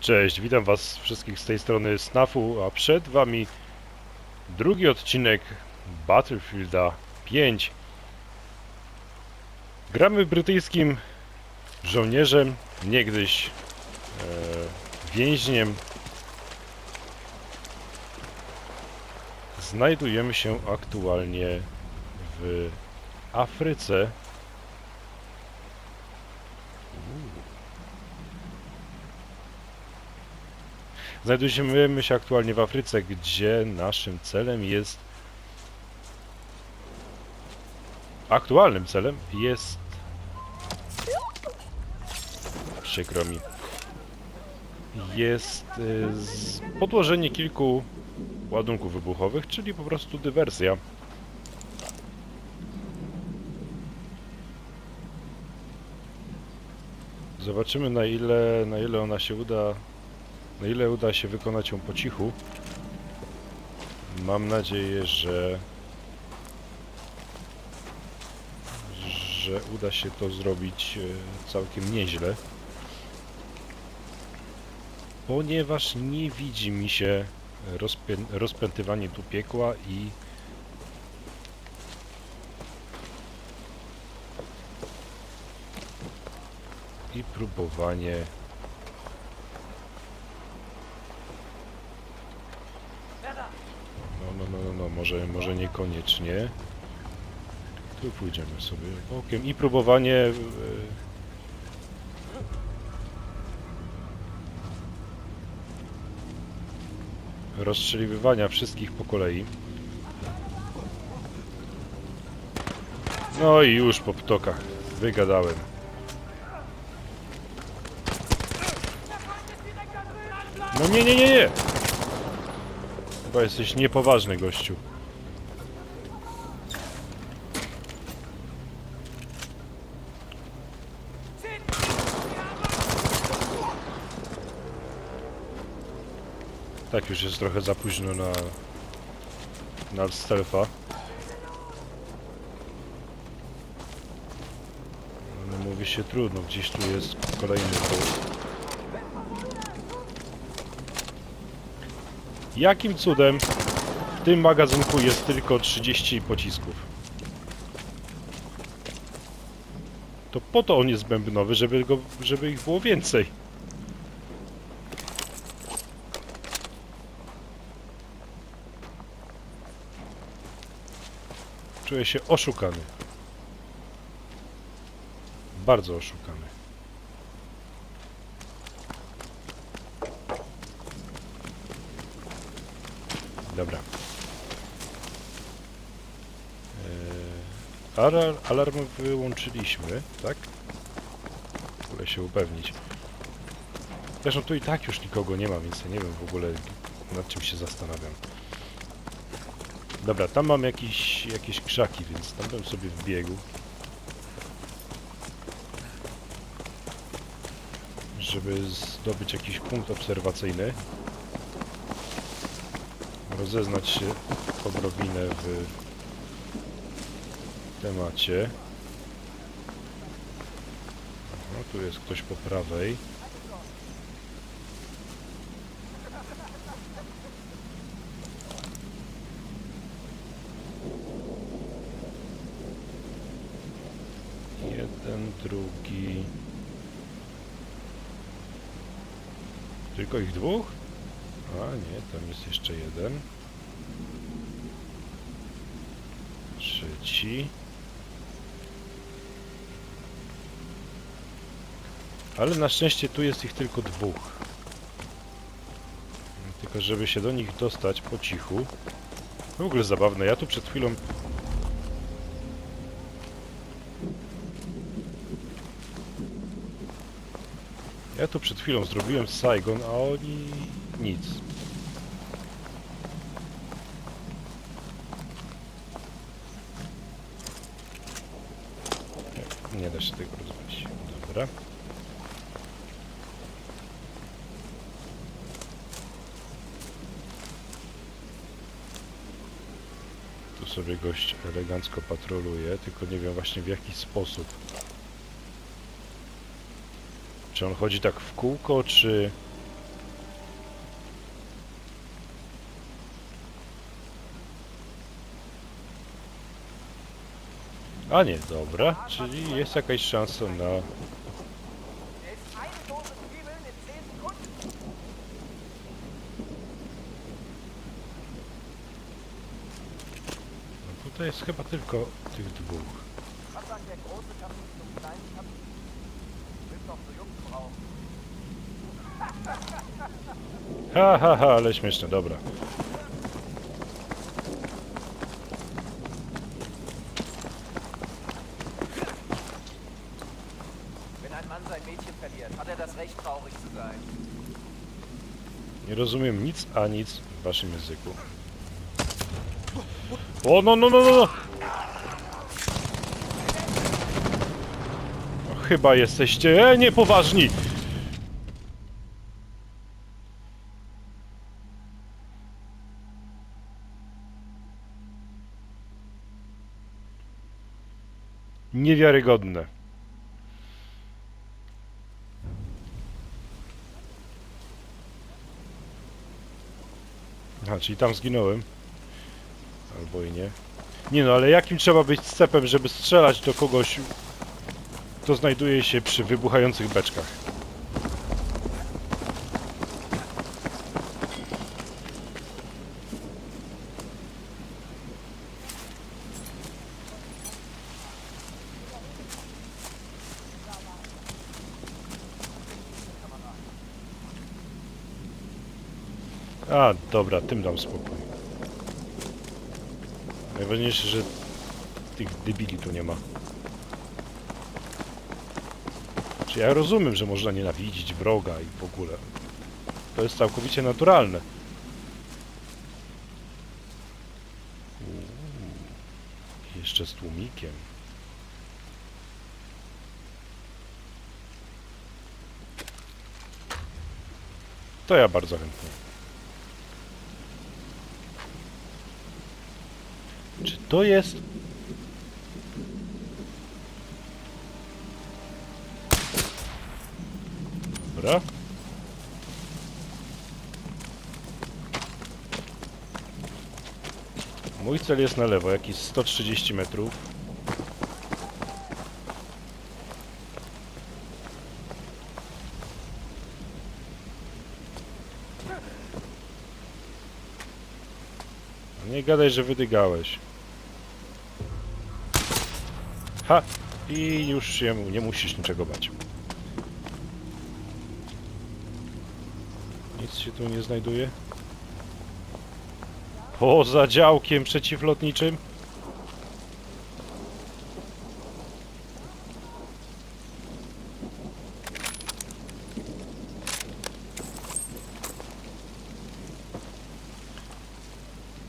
Cześć, witam was wszystkich z tej strony Snafu, a przed wami drugi odcinek Battlefielda 5. Gramy brytyjskim żołnierzem, niegdyś e, więźniem. Znajdujemy się aktualnie w Afryce. Znajdujemy się aktualnie w Afryce, gdzie naszym celem jest. Aktualnym celem jest. Przykro mi. Jest y, podłożenie kilku ładunków wybuchowych, czyli po prostu dywersja. Zobaczymy na ile, na ile ona się uda na ile uda się wykonać ją po cichu, mam nadzieję, że że uda się to zrobić e, całkiem nieźle. Ponieważ nie widzi mi się rozpę rozpętywanie tu piekła i i próbowanie No, no, no, no, no, może, może niekoniecznie. Tu pójdziemy sobie bokiem i próbowanie e, rozstrzeliwywania wszystkich po kolei. No i już po ptokach. Wygadałem. No nie, nie, nie, nie! Chyba jesteś niepoważny, gościu. Tak, już jest trochę za późno na... na stealtha. No mówi się trudno, gdzieś tu jest kolejny punkt. Jakim cudem w tym magazynku jest tylko 30 pocisków? To po to on jest bębnowy, żeby, go, żeby ich było więcej. Czuję się oszukany. Bardzo oszukany. Dobra. Eee, alarm, alarm wyłączyliśmy, tak? W ogóle się upewnić. Zresztą tu i tak już nikogo nie ma, więc ja nie wiem w ogóle nad czym się zastanawiam. Dobra, tam mam jakieś, jakieś krzaki, więc tam bym sobie wbiegł. Żeby zdobyć jakiś punkt obserwacyjny rozeznać się odrobinę w temacie. No, tu jest ktoś po prawej. Jeden, drugi. Tylko ich dwóch? A nie, tam jest jeszcze jeden. Trzeci. Ale na szczęście tu jest ich tylko dwóch. Tylko żeby się do nich dostać po cichu. W ogóle zabawne, ja tu przed chwilą... Ja tu przed chwilą zrobiłem Saigon, a oni nic. Nie, da się tego rozbić. Dobra. Tu sobie gość elegancko patroluje, tylko nie wiem właśnie w jaki sposób. Czy on chodzi tak w kółko, czy... A nie, dobra, czyli jest jakaś szansa na... Ist eine Dose Zwiebeln in 10 Sekunden. No tutaj jest chyba tylko tych dwóch. Ha, ha, ha, ale śmieszne, dobra. Nie rozumiem nic a nic w waszym języku. O, no, no, no, no, no! No, Chyba jesteście e, niepoważni! Niewiarygodne. Aha, czyli tam zginąłem. Albo i nie. Nie no, ale jakim trzeba być scepem, żeby strzelać do kogoś, kto znajduje się przy wybuchających beczkach? A, dobra, tym dam spokój. Najważniejsze, że tych debili tu nie ma. Ja rozumiem, że można nienawidzić wroga i w ogóle. To jest całkowicie naturalne. Uuu, jeszcze z tłumikiem. To ja bardzo chętnie. Czy to jest... Dobra. Mój cel jest na lewo, jakieś 130 metrów. Nie gadaj, że wydygałeś. Ha! I już się nie musisz niczego bać. Nic się tu nie znajduje. Poza działkiem przeciwlotniczym.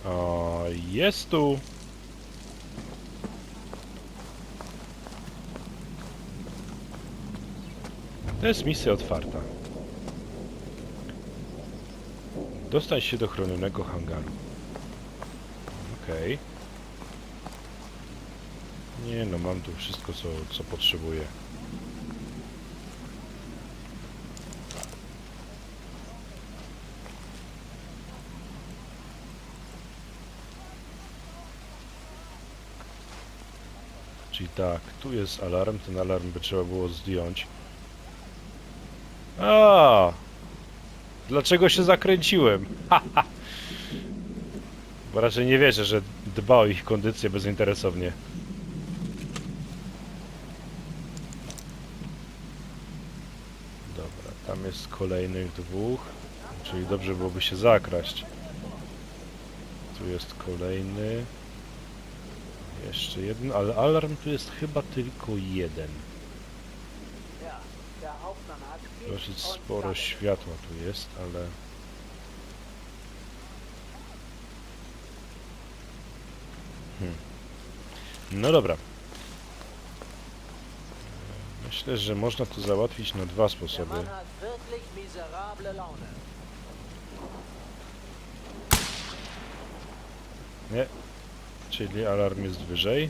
O, jest tu. To jest misja otwarta. Dostań się do chronionego hangaru. Okej. Nie no, mam tu wszystko co, co potrzebuję. Czyli tak, tu jest alarm, ten alarm by trzeba było zdjąć. A! Dlaczego się zakręciłem? Haha! Bo raczej nie wierzę, że dba o ich kondycję bezinteresownie. Dobra, tam jest kolejnych dwóch. Czyli dobrze byłoby się zakraść. Tu jest kolejny. Jeszcze jeden, ale alarm tu jest chyba tylko jeden. Dosyć sporo światła tu jest, ale... Hmm. No dobra. Myślę, że można to załatwić na dwa sposoby. Nie. Czyli alarm jest wyżej.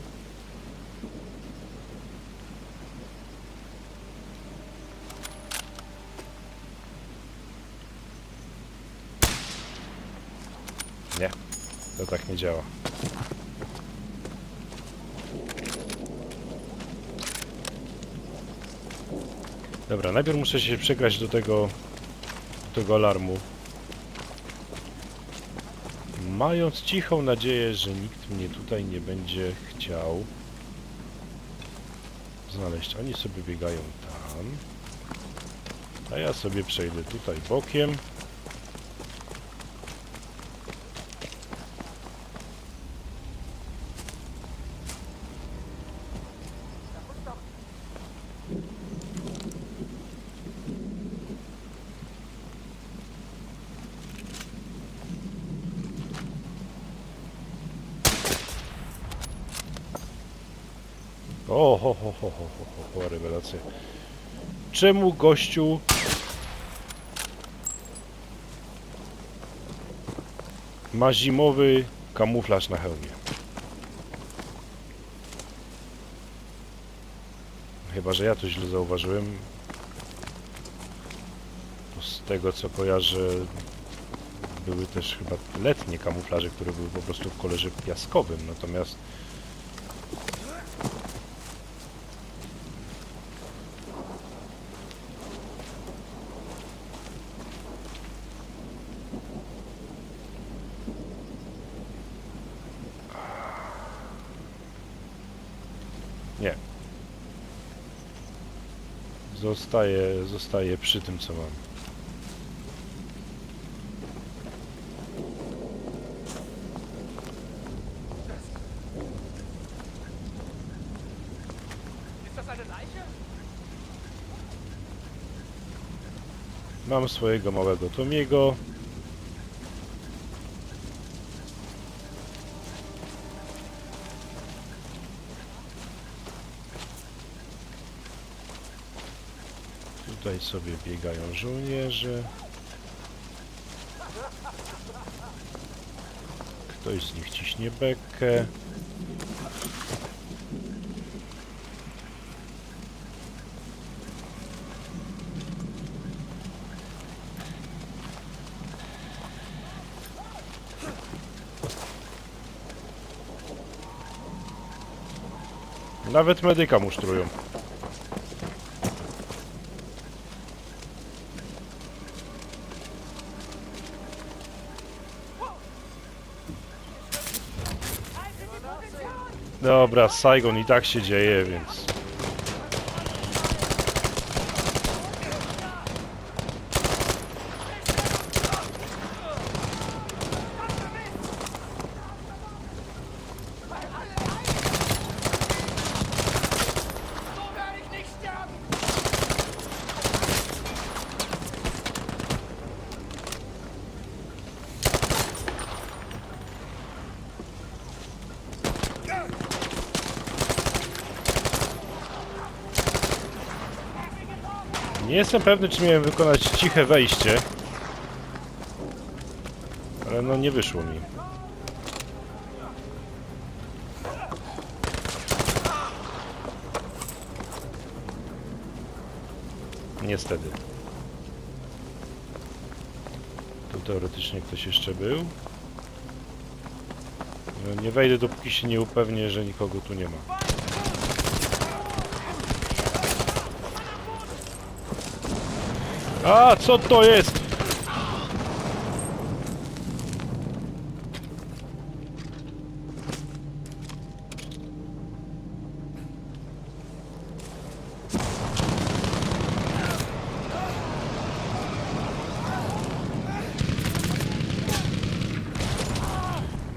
Nie, to tak nie działa. Dobra, najpierw muszę się przegrać do tego, do tego alarmu. Mając cichą nadzieję, że nikt mnie tutaj nie będzie chciał znaleźć. Oni sobie biegają tam. A ja sobie przejdę tutaj bokiem. O, ho, ho, ho, ho, ho, ho, rewelacja. Czemu gościu... Ma zimowy kamuflaż na hełmie? Chyba, że ja to źle zauważyłem. Bo z tego co kojarzę, były też chyba letnie kamuflaże, które były po prostu w kolorze piaskowym, natomiast Nie. Zostaję, zostaję przy tym, co mam. Mam swojego małego Tomiego. Tutaj sobie biegają żołnierze. Ktoś z nich ciśnie bekę. Nawet medyka musztrują. Dobra, Saigon i tak się dzieje, więc... Nie jestem pewny, czy miałem wykonać ciche wejście. Ale no nie wyszło mi. Niestety. Tu teoretycznie ktoś jeszcze był. No, nie wejdę, dopóki się nie upewnię, że nikogo tu nie ma. A, co to jest?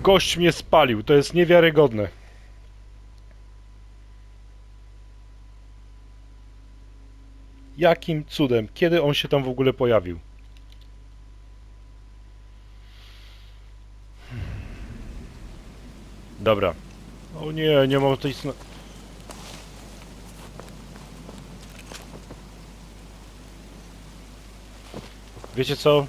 Gość mnie spalił, to jest niewiarygodne. Jakim cudem? Kiedy on się tam w ogóle pojawił? Dobra. O nie, nie mam tej. Wiecie co?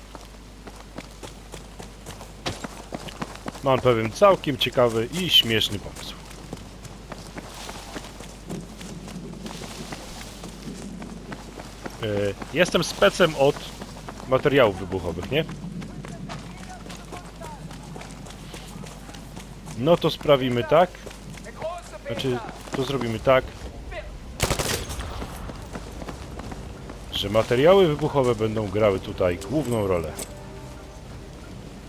Mam pewien całkiem ciekawy i śmieszny pomysł. E, Jestem specem od materiałów wybuchowych, nie? No to sprawimy tak. Znaczy, to zrobimy tak, że materiały wybuchowe będą grały tutaj główną rolę.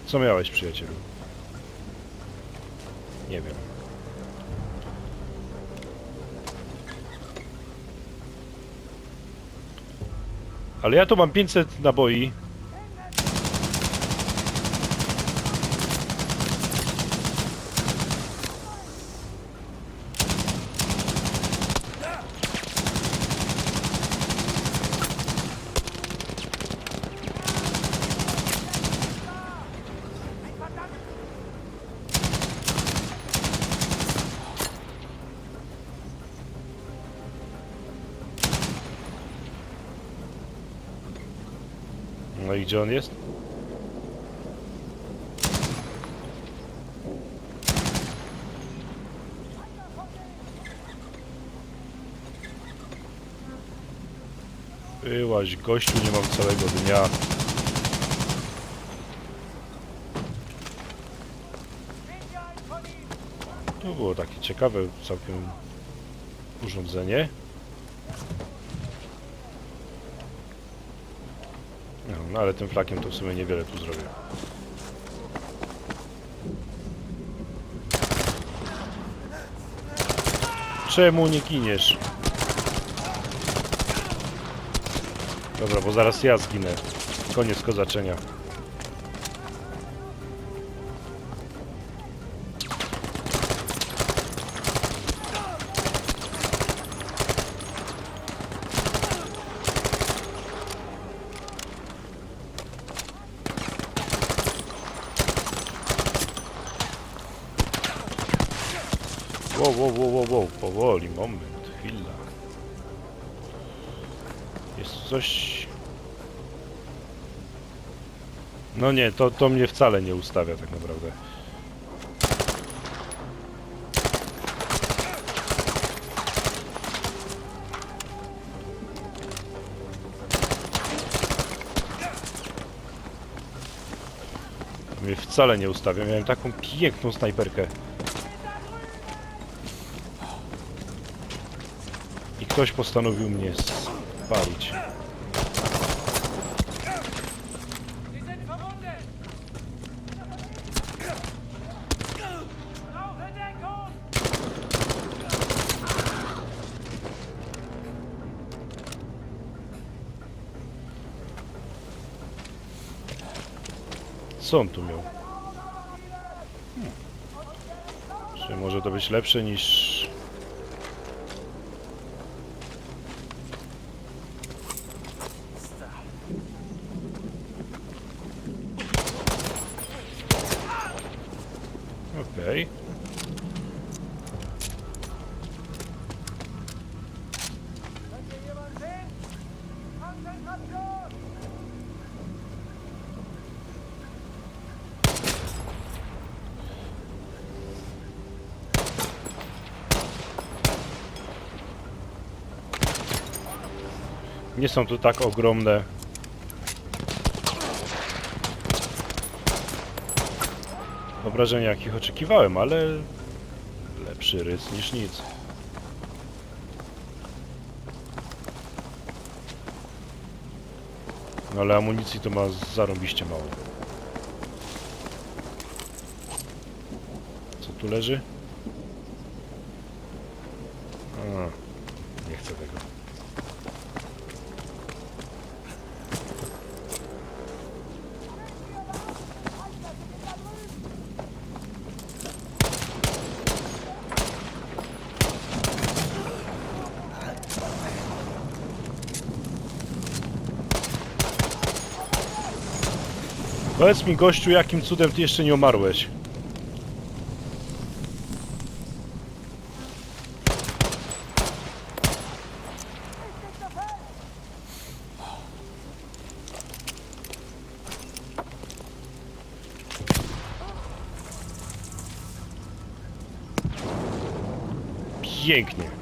Co miałeś, przyjacielu? Nie wiem. Ale ja tu mam 500 naboi. No i on jest? Byłaś gościu, nie mam całego dnia. To było takie ciekawe całkiem urządzenie. No, no ale tym flakiem to w sumie niewiele tu zrobię. Czemu nie giniesz? Dobra, bo zaraz ja zginę. Koniec kozaczenia. Wow, wow, wow, wow, powoli, moment, chwila. Jest coś... No nie, to, to mnie wcale nie ustawia tak naprawdę. Wcale nie ustawia, miałem taką piękną snajperkę. Ktoś postanowił mnie spalić. Co on tu miał? Hmm. Czy może to być lepsze niż... są tu tak ogromne. Obrażenia jakich oczekiwałem, ale lepszy rys niż nic. No ale amunicji to ma zarąbiście mało. Co tu leży? A, nie chcę tego. Powiedz mi gościu, jakim cudem ty jeszcze nie umarłeś? Pięknie.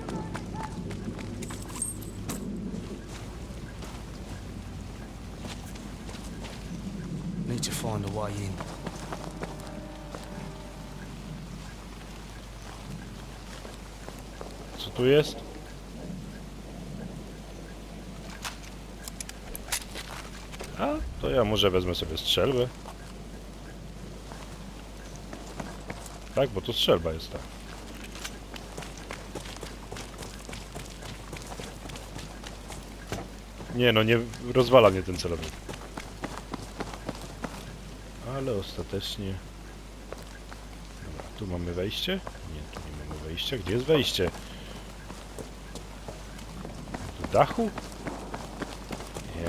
find a way in. Co tu jest? A, to ja może wezmę sobie strzelbę. Tak, bo to strzelba jest ta. Nie no, nie rozwala mnie ten celownik. Ale ostatecznie... Dobra, tu mamy wejście? Nie, tu nie mamy wejścia. Gdzie jest wejście? Do dachu?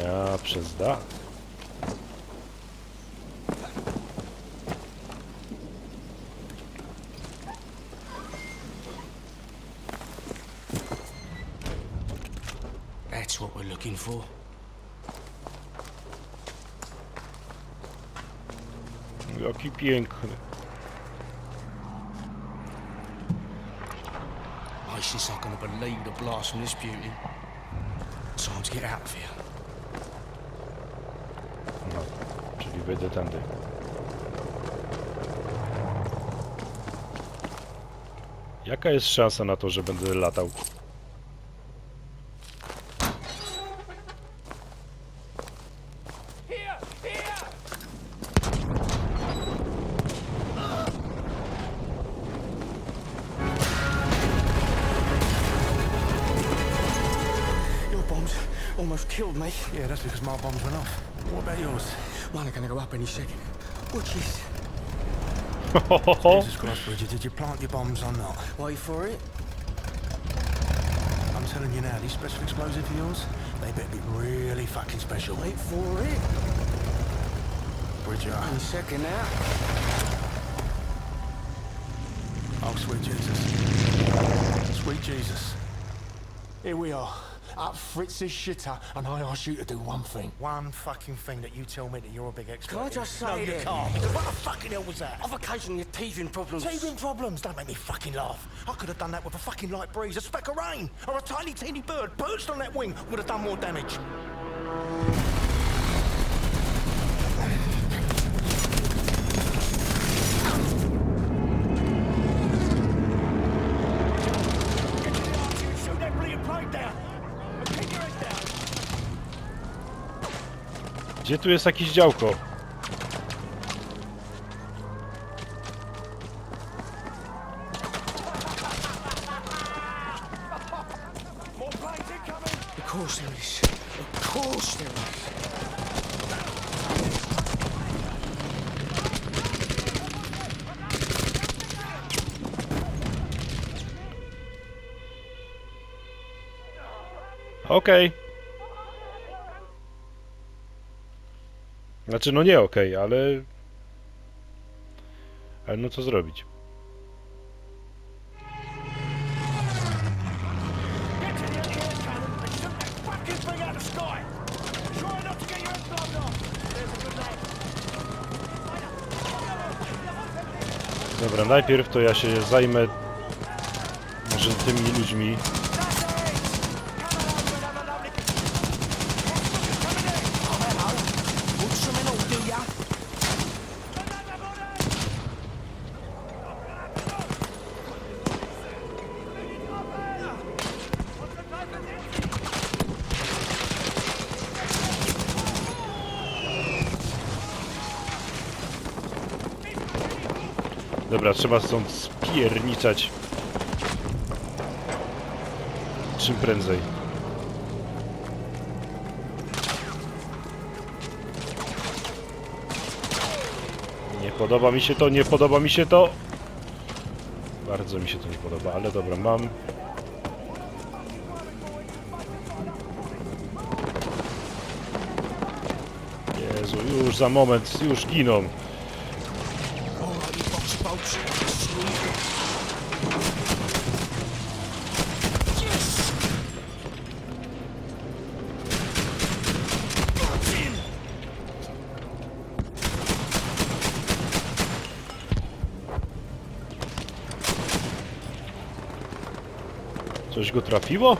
Ja przez dach. That's what we're looking for. Jaki piękny. I just not gonna believe the blast from this beauty. Time to get out of here. No, czyli wejdę tędy. Jaka jest szansa na to, że będę latał? Me. Yeah, that's because my bombs went off. What about yours? Mine are gonna go up any second. Which is... Jesus Christ, Bridget, did you plant your bombs or not? Wait for it. I'm telling you now, these special explosives of yours, they better be really fucking special. Wait for it. Bridget, Any second now. oh sweet Jesus. Sweet Jesus. Here we are, at Fritz's shitter, and I ask you to do one thing. One fucking thing that you tell me that you're a big expert Can I in. just say No, you then- can't, because what the fucking hell was that? I've occasionally had teething problems. Teething problems, don't make me fucking laugh. I could have done that with a fucking light breeze, a speck of rain, or a tiny teeny bird perched on that wing would have done more damage. Gdzie tu jest jakieś działko? More planes incoming! Of course there is. Of course there is. Okej. Znaczy, no nie okej, ale... Ale no co zrobić? Dobra, najpierw to ja się zajmę może tymi ludźmi. Put some in all, do ya? Dobra, trzeba stąd spierniczać. Czym prędzej. Nie podoba mi się to, nie podoba mi się to. Bardzo mi się to nie podoba, ale dobra, mam. Jezu, już za moment, już giną. Go trafiło?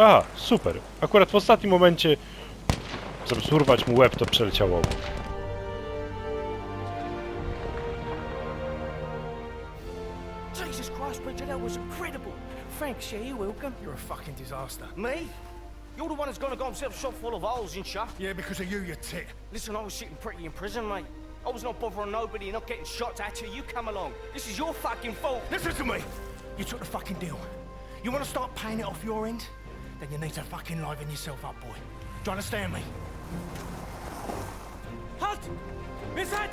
Aha, super. Akurat w ostatnim momencie, żeby surwać mu łeb, to przeleciało. Jesus Thanks, yeah, you're welcome. You're a fucking disaster. Me? You're the one that's gonna go himself shot full of holes and shit. Yeah, because of you, you tit. Listen, I was sitting pretty in prison, mate. I was not bothering nobody and not getting shot at you. you come along. This is your fucking fault. Listen to me. You took the fucking deal. You want to start paying it off your end? Then you need to fucking liven yourself up, boy. Do you understand me? Halt! Wer seid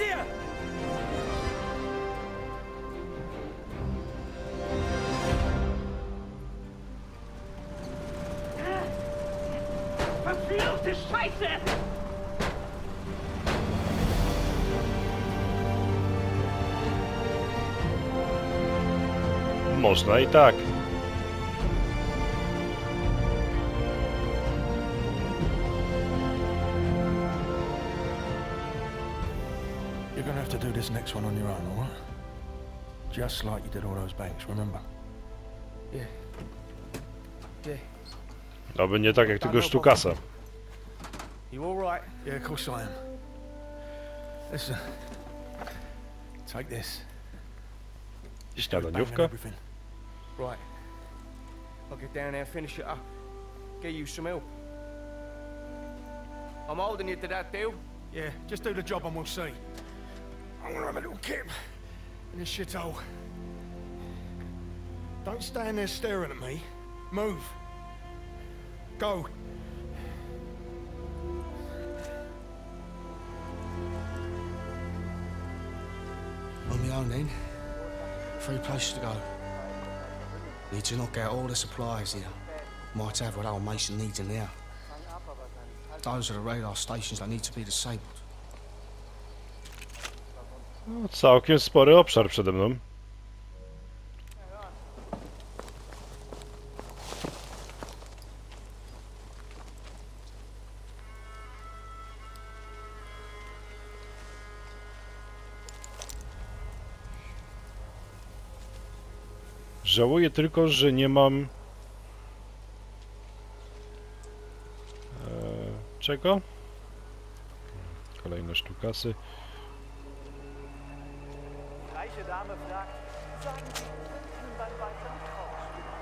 Verfluchte Scheiße! Można i tak. You're gonna have to do this next one on your own, all right? Just like you did all those banks, remember? Yeah. Yeah. Oby nie tak jak tego sztukasa. You all right? Yeah, of course I am. Listen. Take this. Śniadaniówka. Right. I'll get down there and finish it up. Get you some help. I'm holding you to that deal. Yeah, just do the job and we'll see. I'm gonna have a little kip in this shithole. Don't stand there staring at me. Move. Go. On my own then. Three places to go. Need to knock out all the supplies here. Might have what old Mason needs in there. Those are the radar stations that need to be disabled. No, całkiem spory obszar przede mną. Żałuję tylko, że nie mam... E, czego? Kolejne sztukasy.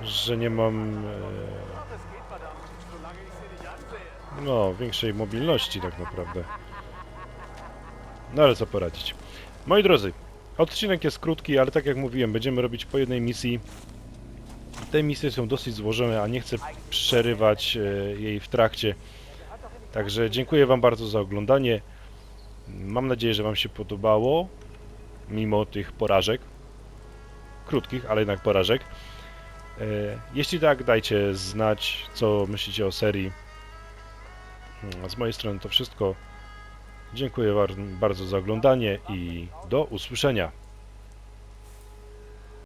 Że nie mam e, ansehe. no, większej mobilności tak naprawdę. No ale co poradzić. Moi drodzy, odcinek jest krótki, ale tak jak mówiłem, będziemy robić po jednej misji. Te misje są dosyć złożone, a nie chcę przerywać e, jej w trakcie. Także dziękuję Wam bardzo za oglądanie. Mam nadzieję, że Wam się podobało, mimo tych porażek. Krótkich, ale jednak porażek. E, Jeśli tak, dajcie znać, co myślicie o serii. Mm, Z mojej strony to wszystko. Dziękuję bardzo za oglądanie i do usłyszenia.